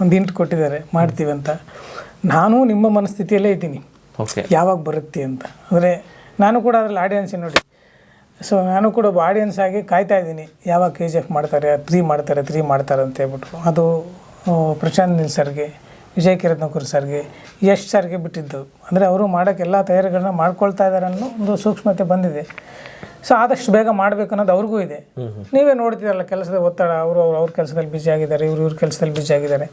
ಒಂದು ಹಿಂಟ್ ಕೊಟ್ಟಿದ್ದಾರೆ ಮಾಡ್ತೀವಿ ಅಂತ. ನಾನು ನಿಮ್ಮ ಮನಸ್ಥಿತಿಯಲ್ಲೇ ಇದ್ದೀನಿ. ಓಕೆ ಯಾವಾಗ ಬರುತ್ತೆ ಅಂತ. ಅಂದರೆ ನಾನು ಕೂಡ ಅದರಲ್ಲಿ ಆಡಿಯನ್ಸ್ ನೋಡಿ. ಸೊ ನಾನು ಕೂಡ ಒಬ್ಬ ಆಡಿಯನ್ಸ್ ಆಗಿ ಕಾಯ್ತಾ ಇದ್ದೀನಿ. ಯಾವಾಗ ಕೆ ಜಿ ಎಫ್ ಮಾಡ್ತಾರೆ ತ್ರೀ ಮಾಡ್ತಾರೆ ತ್ರೀ ಮಾಡ್ತಾರೆ ಅಂತ ಹೇಳ್ಬಿಟ್ಟು. ಅದು ಪ್ರಶಾಂತ್ ನಿಲ್ ಸರ್ಗೆ ವಿಜಯ್ ಕಿರತ್ನಕೂರ್ ಸರ್ಗೆ ಯಶ್ ಸರ್ಗೆ ಬಿಟ್ಟಿದ್ದು. ಅಂದರೆ ಅವರು ಮಾಡೋಕ್ಕೆ ಎಲ್ಲ ತಯಾರಿಗಳನ್ನ ಮಾಡ್ಕೊಳ್ತಾ ಇದ್ದಾರೆ ಅನ್ನೋ ಒಂದು ಸೂಕ್ಷ್ಮತೆ ಬಂದಿದೆ. ಸೊ ಆದಷ್ಟು ಬೇಗ ಮಾಡಬೇಕು ಅನ್ನೋದು ಅವ್ರಿಗೂ ಇದೆ. ನೀವೇ ನೋಡ್ತೀರಲ್ಲ ಕೆಲಸದ ಒತ್ತಡ ಅವರು ಅವ್ರು ಅವ್ರ ಕೆಲಸದಲ್ಲಿ ಬ್ಯುಸಿ ಆಗಿದ್ದಾರೆ ಇವ್ರು ಇವ್ರ ಕೆಲಸದಲ್ಲಿ ಬ್ಯುಸಿ ಆಗಿದ್ದಾರೆ.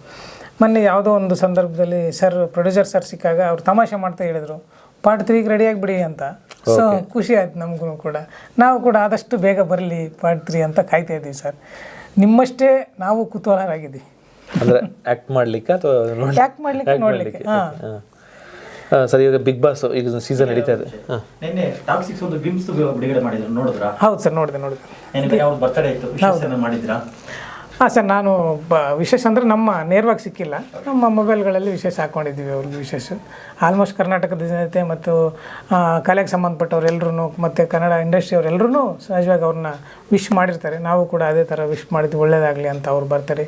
ಮೊನ್ನೆ ಯಾವುದೋ ಒಂದು ಸಂದರ್ಭದಲ್ಲಿ ಸರ್ ಪ್ರೊಡ್ಯೂಸರ್ ಸರ್ ಸಿಕ್ಕಾಗ ಅವ್ರು ತಮಾಷೆ ಮಾಡ್ತಾ ಹೇಳಿದರು ಪಾರ್ಟ್ ತ್ರೀಗೆ ರೆಡಿಯಾಗಿಬಿಡಿ ಅಂತ. ಸೊ ಖುಷಿ ಆಯ್ತು ನಮಗೂ ಕೂಡ. ನಾವು ಕೂಡ ಆದಷ್ಟು ಬೇಗ ಬರಲಿ ಪಾರ್ಟ್ ತ್ರೀ ಅಂತ ಕಾಯ್ತಾ ಇದ್ದೀವಿ ಸರ್ ನಿಮ್ಮಷ್ಟೇ ನಾವು ಕುತೂಹಲರಾಗಿದ್ದೀವಿ. ಅಂದ್ರೆ ಆಕ್ಟ್ ಮಾಡ್ಲಿಕ್ಕೆ ಅಥವಾ ಆ್ಯಕ್ಟ್ ಯಾಕೆ ಮಾಡಲಿಕ್ಕೆ ನೋಡಲಿಕ್ಕೆ ಹಾಂ. ಸರ್ ಈಗ ಬಿಗ್ ಬಾಸ್ ಈಗ ಸೀಸನ್ ನಡೀತಾ ಇದೆ. ನಿನ್ನೆ ಟಾಪ್ ಸಿಕ್ಸ್ ಒಂದು ಬಿಮ್ಸ್ ಬಿಡುಗಡೆ ಮಾಡಿದ್ರು ನೋಡಿದ್ರಾ? ಹೌದು ಸರ್ ನೋಡಿದೆ ನೋಡಿದೆ. ಬರ್ತಡೇ ಇತ್ತು? ಮಾಡಿದ್ರಾ? ಹಾಂ ಸರ್ ನಾನು ಬ ವಿಶೇಷ ಅಂದರೆ ನಮ್ಮ ನೇರವಾಗಿ ಸಿಕ್ಕಿಲ್ಲ. ನಮ್ಮ ಮೊಬೈಲ್ಗಳಲ್ಲಿ ವಿಶೇಷ ಹಾಕ್ಕೊಂಡಿದ್ದೀವಿ ಅವ್ರಿಗೆ ವಿಶೇಷ. ಆಲ್ಮೋಸ್ಟ್ ಕರ್ನಾಟಕದ ಜನತೆ ಮತ್ತು ಕಲೆಗೆ ಸಂಬಂಧಪಟ್ಟವ್ರು ಎಲ್ಲರೂ ಮತ್ತು ಕನ್ನಡ ಇಂಡಸ್ಟ್ರಿ ಅವರೆಲ್ಲರೂ ಸಹಜವಾಗಿ ಅವ್ರನ್ನ ವಿಶ್ ಮಾಡಿರ್ತಾರೆ. ನಾವು ಕೂಡ ಅದೇ ಥರ ವಿಶ್ ಮಾಡಿದ್ವಿ ಒಳ್ಳೇದಾಗಲಿ ಅಂತ ಅವ್ರು ಬರ್ತಾರೆ.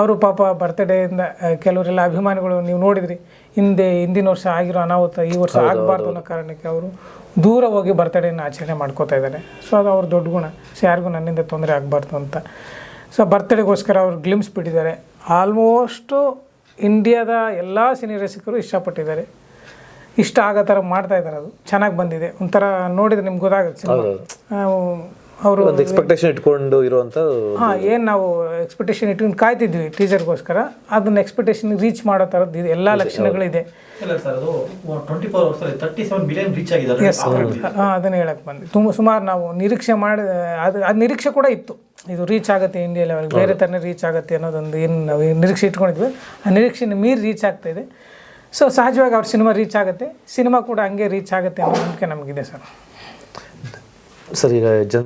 ಅವರು ಪಾಪ ಬರ್ತಡೇಯಿಂದ ಕೆಲವರೆಲ್ಲ ಅಭಿಮಾನಿಗಳು ನೀವು ನೋಡಿದ್ರಿ ಹಿಂದೆ ಹಿಂದಿನ ವರ್ಷ ಆಗಿರೋ ಅನಾಹುತ ಈ ವರ್ಷ ಆಗಬಾರ್ದು ಅನ್ನೋ ಕಾರಣಕ್ಕೆ ಅವರು ದೂರ ಹೋಗಿ ಬರ್ತಡೇನ ಆಚರಣೆ ಮಾಡ್ಕೋತಾ ಇದ್ದಾರೆ. ಸೊ ಅದು ಅವ್ರ ದೊಡ್ಡ ಗುಣ. ಸೊ ಯಾರಿಗೂ ನನ್ನಿಂದ ತೊಂದರೆ ಆಗಬಾರ್ದು ಅಂತ ಸೊ ಬರ್ತಡೇಗೋಸ್ಕರ ಅವ್ರು ಗ್ಲಿಮ್ಸ್ ಬಿಟ್ಟಿದ್ದಾರೆ. ಆಲ್ಮೋಸ್ಟು ಇಂಡಿಯಾದ ಎಲ್ಲ ಸಿನಿ ರಸಿಕರು ಇಷ್ಟಪಟ್ಟಿದ್ದಾರೆ. ಇಷ್ಟ ಆಗೋ ಥರ ಮಾಡ್ತಾ ಇದ್ದಾರೆ ಅದು. ಚೆನ್ನಾಗಿ ಬಂದಿದೆ. ಒಂಥರ ನೋಡಿದರೆ ನಿಮ್ಗೆ ಗೊತ್ತಾಗುತ್ತೆ ಸಿನಿಮಾ. ಅವರು ಒಂದು ಎಕ್ಸ್ಪೆಕ್ಟೇಷನ್ ಇಟ್ಕೊಂಡು ಇರುವಂತ ಹಾಂ ಏನು ನಾವು ಎಕ್ಸ್ಪೆಕ್ಟೇಷನ್ ಇಟ್ಕೊಂಡು ಕಾಯ್ತಿದ್ವಿ ಟೀಚರ್ಗೋಸ್ಕರ ಅದನ್ನ ಎಕ್ಸ್ಪೆಕ್ಟೇಷನ್ ರೀಚ್ ಮಾಡೋ ಥರದ್ದು ಇದೆ ಎಲ್ಲ ಲಕ್ಷಣಗಳಿದೆ. ಆಗಿದ್ದಾರೆ. ಹಾಂ. ಅದನ್ನ ಹೇಳಕ್ಕೆ ಬಂದೆ. ತುಂಬ ಸುಮಾರು ನಾವು ನಿರೀಕ್ಷೆ ಮಾಡಿ ಅದು ಅದು ನಿರೀಕ್ಷೆ ಕೂಡ ಇತ್ತು. ಇದು ರೀಚ್ ಆಗುತ್ತೆ ಇಂಡಿಯಾ ಲೆವೆಲ್ ಬೇರೆ ಥರನೇ ರೀಚ್ ಆಗುತ್ತೆ ಅನ್ನೋದೊಂದು ಏನು ನಾವು ಏನ್ ನಿರೀಕ್ಷೆ ಇಟ್ಕೊಂಡಿದ್ವಿ. ಆ ನಿರೀಕ್ಷೆನ ಮೀರಿ ರೀಚ್ ಆಗ್ತಾ ಇದೆ. ಸೊ ಸಹಜವಾಗಿ ಅವ್ರ ಸಿನಿಮಾ ರೀಚ್ ಆಗುತ್ತೆ. ಸಿನಿಮಾ ಕೂಡ ಹಂಗೆ ರೀಚ್ ಆಗುತ್ತೆ ಅನ್ನೋ ನಂಬಿಕೆ ನಮಗಿದೆ ಸರ್. ಸರ್ ಈಗ ಜನ್